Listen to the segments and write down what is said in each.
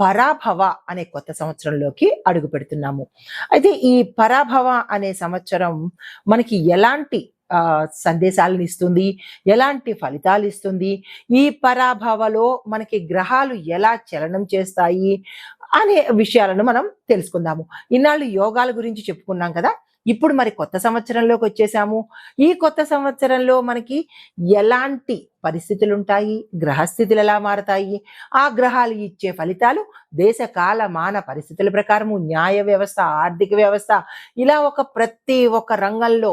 పరాభవ అనే కొత్త సంవత్సరంలోకి అడుగు పెడుతున్నాము. అయితే ఈ పరాభవ అనే సంవత్సరం మనకి ఎలాంటి సందేశాలను ఇస్తుంది? ఎలాంటి ఫలితాలు ఇస్తుంది? ఈ పరాభవలో మనకి గ్రహాలు ఎలా చలనం చేస్తాయి? అనే విషయాలను మనం తెలుసుకుందాము. ఇన్నాళ్ళు యోగాల గురించి చెప్పుకున్నాం కదా? ఇప్పుడు మరి కొత్త సంవత్సరంలోకి వచ్చేసాము. ఈ కొత్త సంవత్సరంలో మనకి ఎలాంటి పరిస్థితులు ఉంటాయి గ్రహస్థితులు ఎలా మారతాయి? ఆ గ్రహాలు ఇచ్చే ఫలితాలు దేశ కాల మాన పరిస్థితుల ప్రకారము న్యాయ వ్యవస్థ ఆర్థిక వ్యవస్థ ఇలా ఒక ప్రతి ఒక్క రంగంలో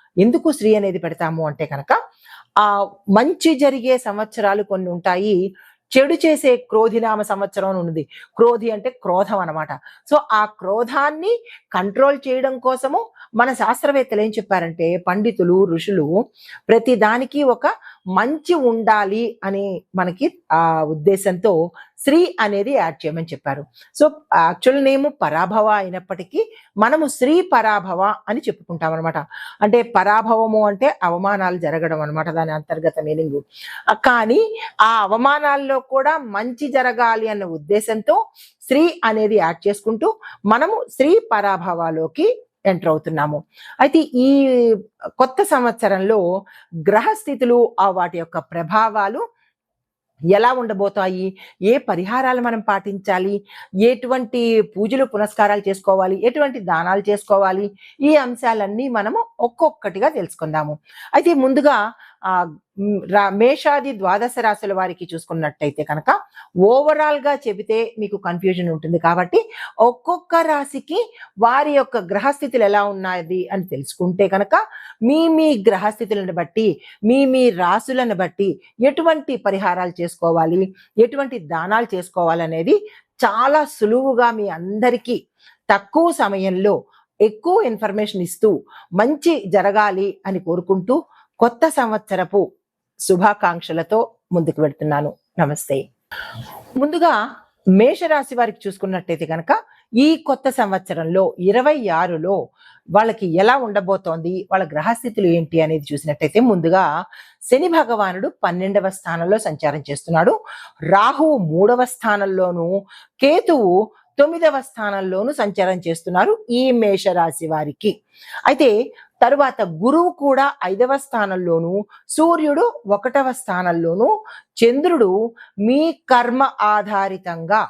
ఎందుకు శ్రీ అనేది పెడతాము అంటే కనుక ఆ మంచి జరిగే సంవత్సరాలు కొన్ని ఉంటాయి. చెడు చేసే క్రోధినామ సంవత్సరం అని ఉంది క్రోధి అంటే క్రోధం అనమాట సో ఆ క్రోధాన్ని కంట్రోల్ చేయడం కోసము మన శాస్త్రవేత్తలు ఏం చెప్పారంటే పండితులు ఋషులు ప్రతి దానికి ఒక మంచి ఉండాలి అని మనకి ఆ ఉద్దేశంతో శ్రీ అనేది యాడ్ చేయమని చెప్పారు. సో యాక్చువల్ నేమ్ పరాభవ అయినప్పటికీ మనము శ్రీ పరాభవ అని చెప్పుకుంటాం అనమాట అంటే పరాభవము అంటే అవమానాలు జరగడం అనమాట దాని అంతర్గత మీనింగ్. కానీ ఆ అవమానాల్లో కూడా మంచి జరగాలి అన్న ఉద్దేశంతో శ్రీ అనేది యాడ్ చేసుకుంటూ మనము శ్రీ పరాభవాలోకి ఎంటర్ అవుతున్నాము. అయితే ఈ కొత్త సంవత్సరంలో గ్రహస్థితులు ఆ వాటి యొక్క ప్రభావాలు ఎలా ఉండబోతాయి? ఏ పరిహారాలు మనం పాటించాలి? ఎటువంటి పూజలు పునస్కారాలు చేసుకోవాలి? ఎటువంటి దానాలు చేసుకోవాలి? ఈ అంశాలన్నీ మనము ఒక్కొక్కటిగా తెలుసుకుందాము. అయితే ముందుగా మేషాది ద్వాదశ రాశుల వారికి చూసుకున్నట్టయితే కనుక ఓవరాల్గా చెబితే మీకు కన్ఫ్యూజన్ ఉంటుంది. కాబట్టి ఒక్కొక్క రాశికి వారి యొక్క గ్రహస్థితులు ఎలా ఉన్నాయి అని తెలుసుకుంటే కనుక మీ మీ గ్రహస్థితులను బట్టి మీ మీ రాశులను బట్టి ఎటువంటి పరిహారాలు చేసుకోవాలి ఎటువంటి దానాలు చేసుకోవాలనేది చాలా సులువుగా మీ అందరికీ తక్కువ సమయంలో ఎక్కువ ఇన్ఫర్మేషన్ ఇస్తూ మంచి జరగాలి అని కోరుకుంటూ కొత్త సంవత్సరపు శుభాకాంక్షలతో ముందుకు వెళ్తున్నాను. నమస్తే. ముందుగా మేషరాశి వారికి చూసుకున్నట్టయితే కనుక ఈ కొత్త సంవత్సరంలో ఇరవై ఆరులో వాళ్ళకి ఎలా ఉండబోతోంది వాళ్ళ గ్రహస్థితులు ఏంటి అనేది చూసినట్టయితే ముందుగా శని భగవానుడు పన్నెండవ స్థానంలో సంచారం చేస్తున్నాడు. రాహువు మూడవ స్థానంలోను కేతువు తొమ్మిదవ స్థానంలోనూ సంచారం చేస్తున్నారు ఈ మేషరాశి వారికి. అయితే తరువాత గురువు కూడా ఐదవ స్థానంలోను సూర్యుడు ఒకటవ స్థానంలోను చంద్రుడు మీ కర్మ ఆధారితంగా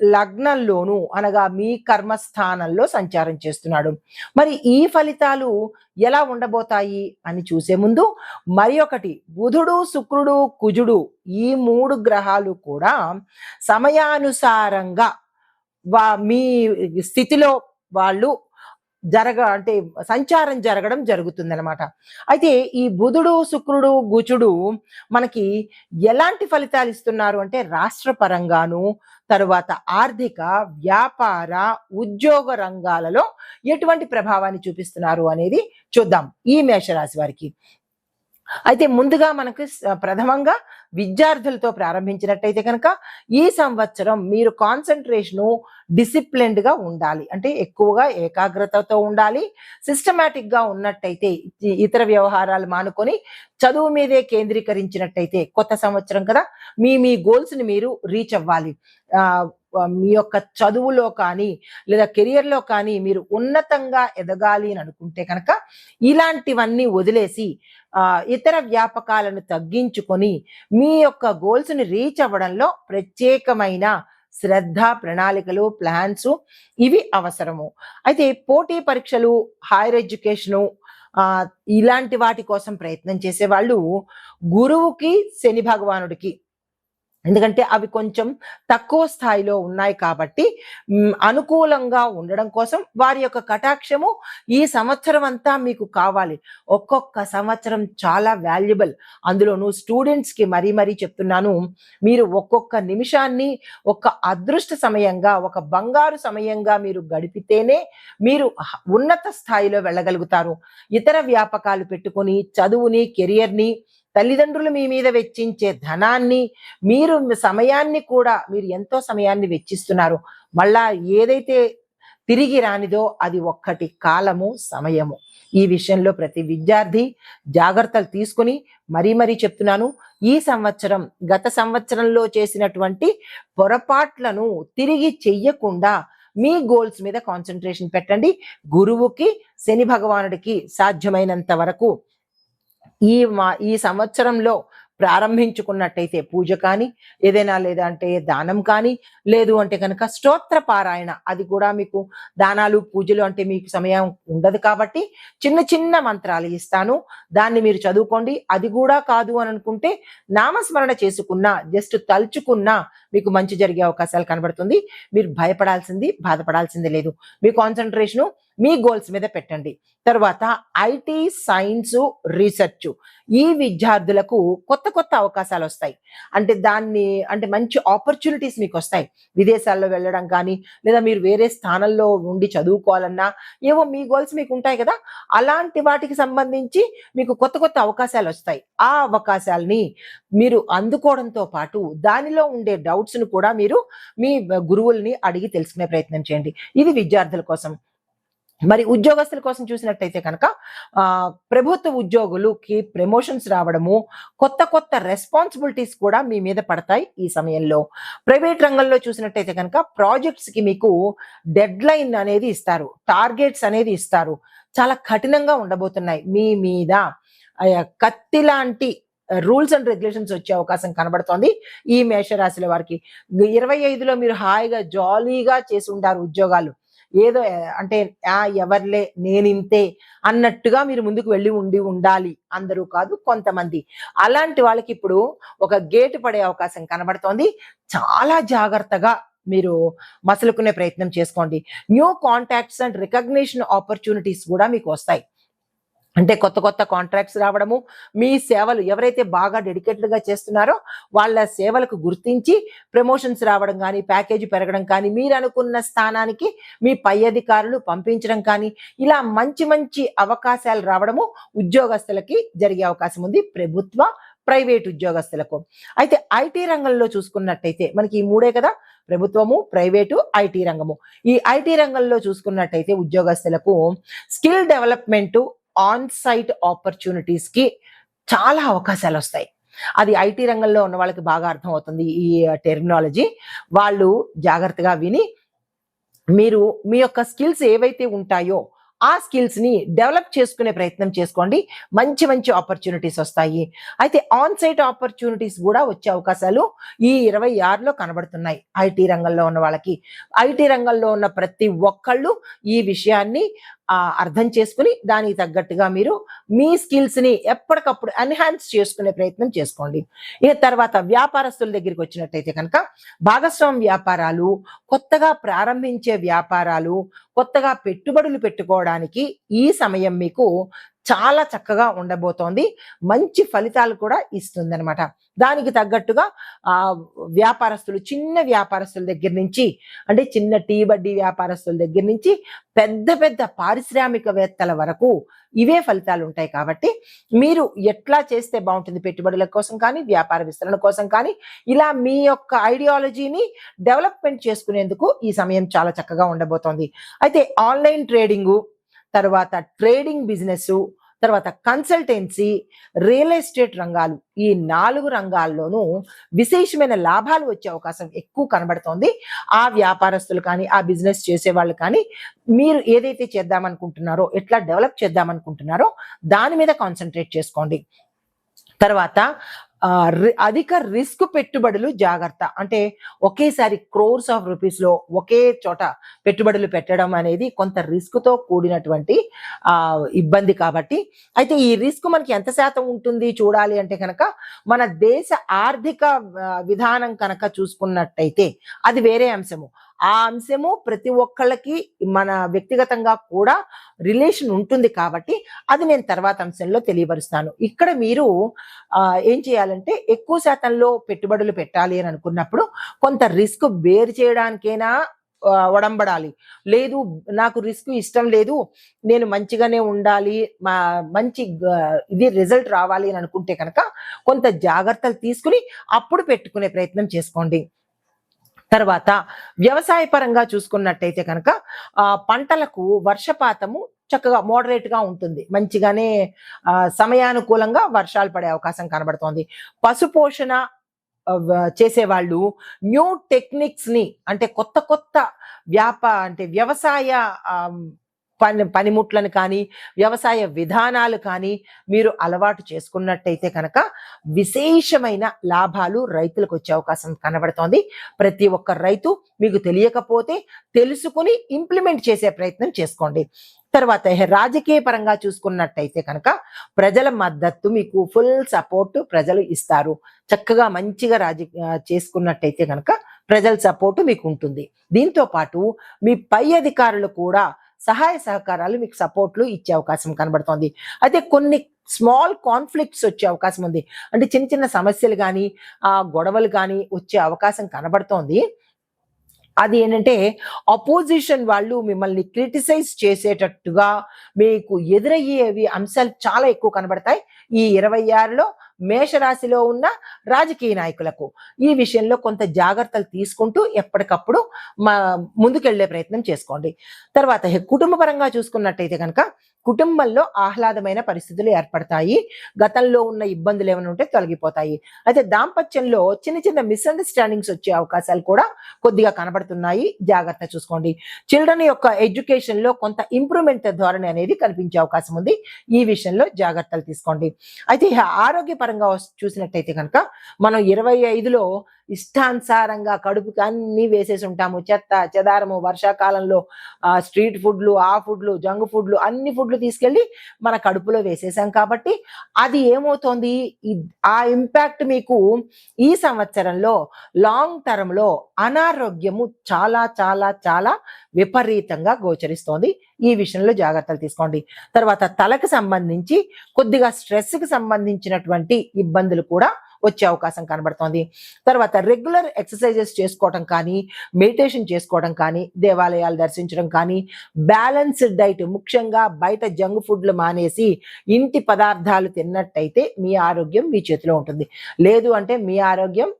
లగ్నంలోను అనగా మీ కర్మస్థానంలో సంచారం చేస్తున్నాడు. మరి ఈ ఫలితాలు ఎలా ఉండబోతాయి అని చూసే ముందు మరి ఒకటి బుధుడు శుక్రుడు కుజుడు ఈ మూడు గ్రహాలు కూడా సమయానుసారంగా వా మీ స్థితిలో వాళ్ళు జరగ అంటే సంచారం జరగడం జరుగుతుందనమాట అయితే ఈ బుధుడు శుక్రుడు గుచుడు మనకి ఎలాంటి ఫలితాలు ఇస్తున్నారు అంటే రాష్ట్ర పరంగాను తరువాత ఆర్థిక వ్యాపార ఉద్యోగ రంగాలలో ఎటువంటి ప్రభావాన్ని చూపిస్తున్నారు అనేది చూద్దాం ఈ మేషరాశి వారికి. అయితే ముందుగా మనకు ప్రథమంగా విద్యార్థులతో ప్రారంభించినట్టయితే కనుక ఈ సంవత్సరం మీరు కాన్సన్ట్రేషను డిసిప్లిన్డ్గా ఉండాలి. అంటే ఎక్కువగా ఏకాగ్రతతో ఉండాలి. సిస్టమేటిక్గా ఉన్నట్టయితే ఇతర వ్యవహారాలు మానుకొని చదువు మీదే కేంద్రీకరించినట్టయితే కొత్త సంవత్సరం కదా మీ మీ గోల్స్ని మీరు రీచ్ అవ్వాలి. మీ యొక్క చదువులో కానీ లేదా కెరియర్లో కానీ మీరు ఉన్నతంగా ఎదగాలి అని అనుకుంటే కనుక ఇలాంటివన్నీ వదిలేసి ఇతర వ్యాపకాలను తగ్గించుకొని మీ యొక్క గోల్స్ని రీచ్ అవ్వడంలో ప్రత్యేకమైన శ్రద్ధ ప్రణాళికలు ప్లాన్స్ ఇవి అవసరము. అయితే పోటీ పరీక్షలు హైయర్ ఎడ్యుకేషను ఇలాంటి వాటి కోసం ప్రయత్నం చేసే వాళ్ళు గురువుకి శని భగవానుడికి ఎందుకంటే అవి కొంచెం తక్కువ స్థాయిలో ఉన్నాయి కాబట్టి అనుకూలంగా ఉండడం కోసం వారి యొక్క కటాక్షము ఈ సంవత్సరం అంతా మీకు కావాలి. ఒక్కొక్క సంవత్సరం చాలా వాల్యుబుల్ అందులోను స్టూడెంట్స్కి మరీ మరీ చెప్తున్నాను మీరు ఒక్కొక్క నిమిషాన్ని ఒక అదృష్ట సమయంగా ఒక బంగారు సమయంగా మీరు గడిపితేనే మీరు ఉన్నత స్థాయిలో వెళ్ళగలుగుతారు. ఇతర వ్యాపకాలు పెట్టుకొని చదువుని కెరియర్ని తల్లిదండ్రులు మీ మీద వెచ్చించే ధనాన్ని మీరు సమయాన్ని కూడా మీరు ఎంతో సమయాన్ని వెచ్చిస్తున్నారు. మళ్ళా ఏదైతే తిరిగి రానిదో అది ఒక్కటి కాలము సమయము. ఈ విషయంలో ప్రతి విద్యార్థి జాగ్రత్తలు తీసుకుని మరీ మరీ చెప్తున్నాను. ఈ సంవత్సరం గత సంవత్సరంలో చేసినటువంటి పొరపాట్లను తిరిగి చెయ్యకుండా మీ గోల్స్ మీద కాన్సన్ట్రేషన్ పెట్టండి. గురువుకి శని భగవానుడికి సాధ్యమైనంత వరకు ఈ మా ఈ సంవత్సరంలో ప్రారంభించుకున్నట్టయితే పూజ కానీ ఏదైనా లేదా అంటే దానం కానీ లేదు అంటే కనుక స్తోత్ర పారాయణ. అది కూడా మీకు దానాలు పూజలు అంటే మీకు సమయం ఉండదు కాబట్టి చిన్న చిన్న మంత్రాలు ఇస్తాను. దాన్ని మీరు చదువుకోండి. అది కూడా కాదు అని అనుకుంటే నామస్మరణ చేసుకున్నా జస్ట్ తలుచుకున్నా మీకు మంచి జరిగే అవకాశాలు కనబడుతుంది. మీరు భయపడాల్సింది బాధపడాల్సింది లేదు. మీ కాన్సన్ట్రేషను మీ గోల్స్ మీద పెట్టండి. తర్వాత ఐటీ సైన్స్ రీసెర్చ్ ఈ విద్యార్థులకు కొత్త కొత్త అవకాశాలు వస్తాయి. అంటే దాన్ని అంటే మంచి ఆపర్చునిటీస్ మీకు వస్తాయి. విదేశాల్లో వెళ్ళడం కానీ లేదా మీరు వేరే స్థానంలో ఉండి చదువుకోవాలన్నా ఏవో మీ గోల్స్ మీకు ఉంటాయి కదా అలాంటి వాటికి సంబంధించి మీకు కొత్త కొత్త అవకాశాలు వస్తాయి. ఆ అవకాశాలని మీరు అందుకోవడంతో పాటు దానిలో ఉండే డౌట్స్ను కూడా మీరు మీ గురువుల్ని అడిగి తెలుసుకునే ప్రయత్నం చేయండి. ఇది విద్యార్థుల కోసం. మరి ఉద్యోగస్తుల కోసం చూసినట్టయితే కనుక ప్రభుత్వ ఉద్యోగులకి ప్రమోషన్స్ రావడము కొత్త కొత్త రెస్పాన్సిబిలిటీస్ కూడా మీ మీద పడతాయి ఈ సమయంలో. ప్రైవేట్ రంగంలో చూసినట్టయితే కనుక ప్రాజెక్ట్స్కి మీకు డెడ్ లైన్ అనేది ఇస్తారు టార్గెట్స్ అనేది ఇస్తారు. చాలా కఠినంగా ఉండబోతున్నాయి మీ మీద. కత్తి లాంటి రూల్స్ అండ్ రెగ్యులేషన్స్ వచ్చే అవకాశం కనబడుతోంది ఈ మేషరాశుల వారికి. ఇరవై ఐదులో మీరు హాయిగా జాలీగా చేసి ఉంటారు ఉద్యోగాలు. ఏదో అంటే ఆ ఎవర్లే నేనింతే అన్నట్టుగా మీరు ముందుకు వెళ్ళి ఉండి ఉండాలి. అందరూ కాదు కొంతమంది. అలాంటి వాళ్ళకి ఇప్పుడు ఒక గేటు పడే అవకాశం కనబడుతోంది. చాలా జాగ్రత్తగా మీరు మసలుకునే ప్రయత్నం చేసుకోండి. New contacts and recognition opportunities కూడా మీకు వస్తాయి. అంటే కొత్త కొత్త కాంట్రాక్ట్స్ రావడము మీ సేవలు ఎవరైతే బాగా డెడికేటెడ్గా చేస్తున్నారో వాళ్ళ సేవలకు గుర్తించి ప్రమోషన్స్ రావడం కానీ ప్యాకేజీ పెరగడం కానీ మీరు అనుకున్న స్థానానికి మీ పై అధికారులు పంపించడం కానీ ఇలా మంచి మంచి అవకాశాలు రావడము ఉద్యోగస్తులకి జరిగే అవకాశం ఉంది ప్రభుత్వ ప్రైవేట్ ఉద్యోగస్తులకు. అయితే ఐటీ రంగంలో చూసుకున్నట్టయితే మనకి ఈ మూడే కదా ప్రభుత్వము ప్రైవేటు ఐటీ రంగము. ఈ ఐటీ రంగంలో చూసుకున్నట్టయితే ఉద్యోగస్తులకు స్కిల్ డెవలప్మెంట్ ఆన్ సైట్ ఆపర్చునిటీస్కి చాలా అవకాశాలు వస్తాయి అది ఐటీ రంగంలో ఉన్న వాళ్ళకి బాగా అర్థం అవుతుంది ఈ టెర్మినాలజీ. వాళ్ళు జాగ్రత్తగా విని మీరు మీ యొక్క స్కిల్స్ ఏవైతే ఉంటాయో ఆ స్కిల్స్ని డెవలప్ చేసుకునే ప్రయత్నం చేసుకోండి. మంచి మంచి ఆపర్చునిటీస్ వస్తాయి. అయితే ఆన్ సైట్ ఆపర్చునిటీస్ కూడా వచ్చే అవకాశాలు ఈ ఇరవై ఆరులో కనబడుతున్నాయి ఐటీ రంగంలో ఉన్న వాళ్ళకి. ఐటీ రంగంలో ఉన్న ప్రతి ఒక్కళ్ళు ఈ విషయాన్ని అర్థం చేసుకుని దానికి తగ్గట్టుగా మీరు మీ స్కిల్స్ని ఎప్పటికప్పుడు ఎన్హాన్స్ చేసుకునే ప్రయత్నం చేసుకోండి. ఇక తర్వాత వ్యాపారస్తుల దగ్గరికి వచ్చినట్టయితే కనుక భాగస్వామ్య వ్యాపారాలు కొత్తగా ప్రారంభించే వ్యాపారాలు కొత్తగా పెట్టుబడులు పెట్టుకోవడానికి ఈ సమయం మీకు చాలా చక్కగా ఉండబోతోంది. మంచి ఫలితాలు కూడా ఇస్తుంది అనమాట దానికి తగ్గట్టుగా ఆ వ్యాపారస్తులు చిన్న వ్యాపారస్తుల దగ్గర నుంచి అంటే చిన్న టీ బడ్డీ వ్యాపారస్తుల దగ్గర నుంచి పెద్ద పెద్ద పారిశ్రామికవేత్తల వరకు ఇవే ఫలితాలు ఉంటాయి కాబట్టి మీరు ఎట్లా చేస్తే బాగుంటుంది పెట్టుబడుల కోసం కానీ వ్యాపార విస్తరణ కోసం కానీ ఇలా మీ యొక్క ఐడియాలజీని డెవలప్మెంట్ చేసుకునేందుకు ఈ సమయం చాలా చక్కగా ఉండబోతోంది. అయితే ఆన్లైన్ ట్రేడింగు తర్వాత ట్రేడింగ్ బిజినెస్ తర్వాత కన్సల్టెన్సీ రియల్ ఎస్టేట్ రంగాలు ఈ నాలుగు రంగాల్లోనూ విశేషమైన లాభాలు వచ్చే అవకాశం ఎక్కువ కనబడుతోంది. ఆ వ్యాపారస్తులు కానీ ఆ బిజినెస్ చేసే వాళ్ళు కానీ మీరు ఏదైతే చేద్దామనుకుంటున్నారో ఎట్లా డెవలప్ చేద్దామనుకుంటున్నారో దాని మీద కాన్సన్ట్రేట్ చేసుకోండి. తర్వాత అధిక రిస్క్ పెట్టుబడులు జాగ్రత్త. అంటే ఒకేసారి క్రోర్స్ ఆఫ్ రూపీస్లో ఒకే చోట పెట్టుబడులు పెట్టడం అనేది కొంత రిస్క్తో కూడినటువంటి ఆ ఇబ్బంది కాబట్టి. అయితే ఈ రిస్క్ మనకి ఎంత శాతం ఉంటుంది చూడాలి అంటే కనుక మన దేశ ఆర్థిక విధానం కనుక చూసుకున్నట్టయితే అది వేరే అంశము. ఆ అంశము ప్రతి ఒక్కళ్ళకి మన వ్యక్తిగతంగా కూడా రిలేషన్ ఉంటుంది కాబట్టి అది నేను తర్వాత అంశంలో తెలియపరుస్తాను. ఇక్కడ మీరు ఏం చేయాలంటే ఎక్కువ శాతంలో పెట్టుబడులు పెట్టాలి అని అనుకున్నప్పుడు కొంత రిస్క్ బేర్ చేయడానికైనా ఆ, ఒడంబడాలి. లేదు నాకు రిస్క్ ఇష్టం లేదు నేను మంచిగానే ఉండాలి మా మంచి గ- ఇది రిజల్ట్ రావాలి అని అనుకుంటే కనుక కొంత జాగ్రత్తలు తీసుకుని అప్పుడు పెట్టుకునే ప్రయత్నం చేసుకోండి. తర్వాత వ్యవసాయ పరంగా చూసుకున్నట్టయితే కనుక పంటలకు వర్షపాతము చక్కగా మోడరేట్గా ఉంటుంది. మంచిగానే సమయానుకూలంగా వర్షాలు పడే అవకాశం కనబడుతోంది. పశుపోషణ చేసేవాళ్ళు న్యూ టెక్నిక్స్ని అంటే కొత్త కొత్త వ్యాప అంటే వ్యవసాయ పని పనిముట్లను కానీ వ్యవసాయ విధానాలు కానీ మీరు అలవాటు చేసుకున్నట్టయితే కనుక విశేషమైన లాభాలు రైతులకు వచ్చే అవకాశం కనబడుతోంది. ప్రతి ఒక్క రైతు మీకు తెలియకపోతే తెలుసుకుని ఇంప్లిమెంట్ చేసే ప్రయత్నం చేసుకోండి. తర్వాత రాజకీయ పరంగా చూసుకున్నట్టయితే కనుక ప్రజల మద్దతు మీకు ఫుల్ సపోర్ట్ ప్రజలు ఇస్తారు. చక్కగా మంచిగా రాజ చేసుకున్నట్టయితే కనుక ప్రజల సపోర్టు మీకు ఉంటుంది. దీంతో పాటు మీ పై అధికారులు కూడా సహాయ సహకారాలు మీకు సపోర్ట్లు ఇచ్చే అవకాశం కనబడుతోంది. అయితే కొన్ని స్మాల్ కాన్ఫ్లిక్ట్స్ వచ్చే అవకాశం ఉంది. అంటే చిన్న చిన్న సమస్యలు కానీ ఆ గొడవలు కానీ వచ్చే అవకాశం కనబడుతోంది. అది ఏంటంటే అపోజిషన్ వాళ్ళు మిమ్మల్ని క్రిటిసైజ్ చేసేటట్టుగా మీకు ఎదురయ్యేవి అంశాలు చాలా ఎక్కువ కనబడతాయి. ఈ ఇరవై ఆరులో మేషరాశిలో ఉన్న రాజకీయ నాయకులకు ఈ విషయంలో కొంత జాగ్రత్తలు తీసుకుంటూ ఎప్పటికప్పుడు మా ముందుకెళ్ళే ప్రయత్నం చేసుకోండి. తర్వాత కుటుంబపరంగా కుటుంబ పరంగా చూసుకున్నట్టయితే కనుక కుటుంబంలో ఆహ్లాదమైన పరిస్థితులు ఏర్పడతాయి. గతంలో ఉన్న ఇబ్బందులు ఏమైనా ఉంటే తొలగిపోతాయి. అయితే దాంపత్యంలో చిన్న చిన్న మిస్అండర్స్టాండింగ్స్ వచ్చే అవకాశాలు కూడా కొద్దిగా కనబడుతున్నాయి. జాగ్రత్త చూసుకోండి. చిల్డ్రన్ యొక్క ఎడ్యుకేషన్లో కొంత ఇంప్రూవ్మెంట్ ధోరణి అనేది కనిపించే అవకాశం ఉంది. ఈ విషయంలో జాగ్రత్తలు తీసుకోండి. అయితే ఆరోగ్యపరంగా చూసినట్టయితే కనుక మనం ఇరవై ఐదులో ఇష్టానుసారంగా కడుపుకి అన్ని వేసేసి ఉంటాము. చెత్త చెదారము వర్షాకాలంలో ఆ స్ట్రీట్ ఫుడ్లు ఆ ఫుడ్లు జంక్ ఫుడ్లు అన్ని ఫుడ్లు తీసుకెళ్ళి మన కడుపులో వేసేసాం కాబట్టి అది ఏమవుతోంది? ఆ ఇంపాక్ట్ మీకు ఈ సంవత్సరంలో లాంగ్ టర్మ్లో అనారోగ్యము చాలా చాలా చాలా విపరీతంగా గోచరిస్తోంది. ఈ విషయంలో జాగ్రత్తలు తీసుకోండి. తర్వాత తలకు సంబంధించి కొద్దిగా స్ట్రెస్కి సంబంధించినటువంటి ఇబ్బందులు కూడా వచ్చే అవకాశం కనబడుతోంది. తర్వాత రెగ్యులర్ ఎక్సర్సైజెస్ చేసుకోవడం కానీ మెడిటేషన్ చేసుకోవడం కానీ దేవాలయాలు దర్శించడం కానీ బ్యాలెన్స్డ్ డైట్ ముఖ్యంగా బయట జంక్ ఫుడ్లు మానేసి ఇంటి పదార్థాలు తిన్నట్టయితే మీ ఆరోగ్యం మీ చేతిలో ఉంటుంది. లేదు అంటే మీ ఆరోగ్యం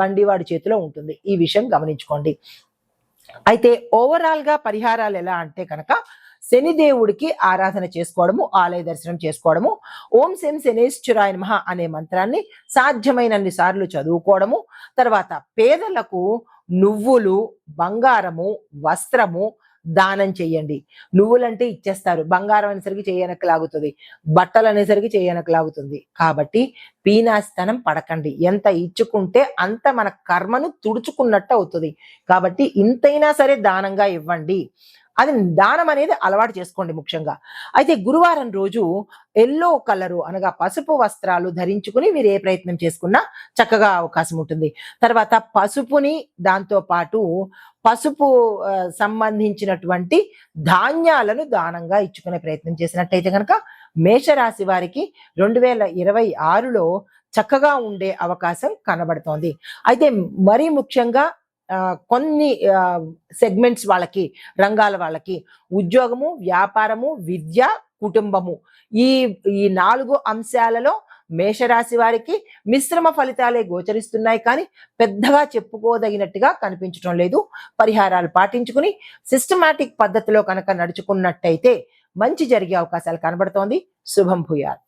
బండివాడి చేతిలో ఉంటుంది. ఈ విషయం గమనించుకోండి. అయితే ఓవరాల్గా పరిహారాలు ఎలా అంటే కనుక శనిదేవుడికి ఆరాధన చేసుకోవడము ఆలయ దర్శనం చేసుకోవడము ఓం శం శనేశ్వరాయ నమః అనే మంత్రాన్ని సాధ్యమైనన్ని సార్లు చదువుకోవడము తర్వాత పేదలకు నువ్వులు బంగారము వస్త్రము దానం చెయ్యండి నువ్వులంటే ఇచ్చేస్తారు. బంగారం అనేసరికి చేయనకు లాగుతుంది. బట్టలు అనేసరికి చేయనకు లాగుతుంది. కాబట్టి పీనాస్తనం పడకండి. ఎంత ఇచ్చుకుంటే అంత మన కర్మను తుడుచుకున్నట్టు అవుతుంది. కాబట్టి ఇంతైనా సరే దానంగా ఇవ్వండి. అది దానం అనేది అలవాటు చేసుకోండి ముఖ్యంగా. అయితే గురువారం రోజు ఎల్లో కలరు అనగా పసుపు వస్త్రాలు ధరించుకుని మీరు ఏ ప్రయత్నం చేసుకున్నా చక్కగా అవకాశం ఉంటుంది. తర్వాత పసుపుని దాంతో పాటు పసుపు సంబంధించినటువంటి ధాన్యాలను దానంగా ఇచ్చుకునే ప్రయత్నం చేసినట్టయితే కనుక మేషరాశి వారికి రెండు వేల ఇరవై ఆరులో చక్కగా ఉండే అవకాశం కనబడుతోంది. అయితే మరీ ముఖ్యంగా కొన్ని సెగ్మెంట్స్ వాళ్ళకి రంగాల వాళ్ళకి ఉద్యోగము వ్యాపారము విద్య కుటుంబము. ఈ ఈ నాలుగు అంశాలలో మేషరాశి వారికి మిశ్రమ ఫలితాలే గోచరిస్తున్నాయి కానీ పెద్దగా చెప్పుకోదగినట్టుగా కనిపించడం లేదు. పరిహారాలు పాటించుకుని సిస్టమాటిక్ పద్ధతిలో కనుక నడుచుకున్నట్టయితే మంచి జరిగే అవకాశాలు కనబడుతోంది. శుభం భూయాలు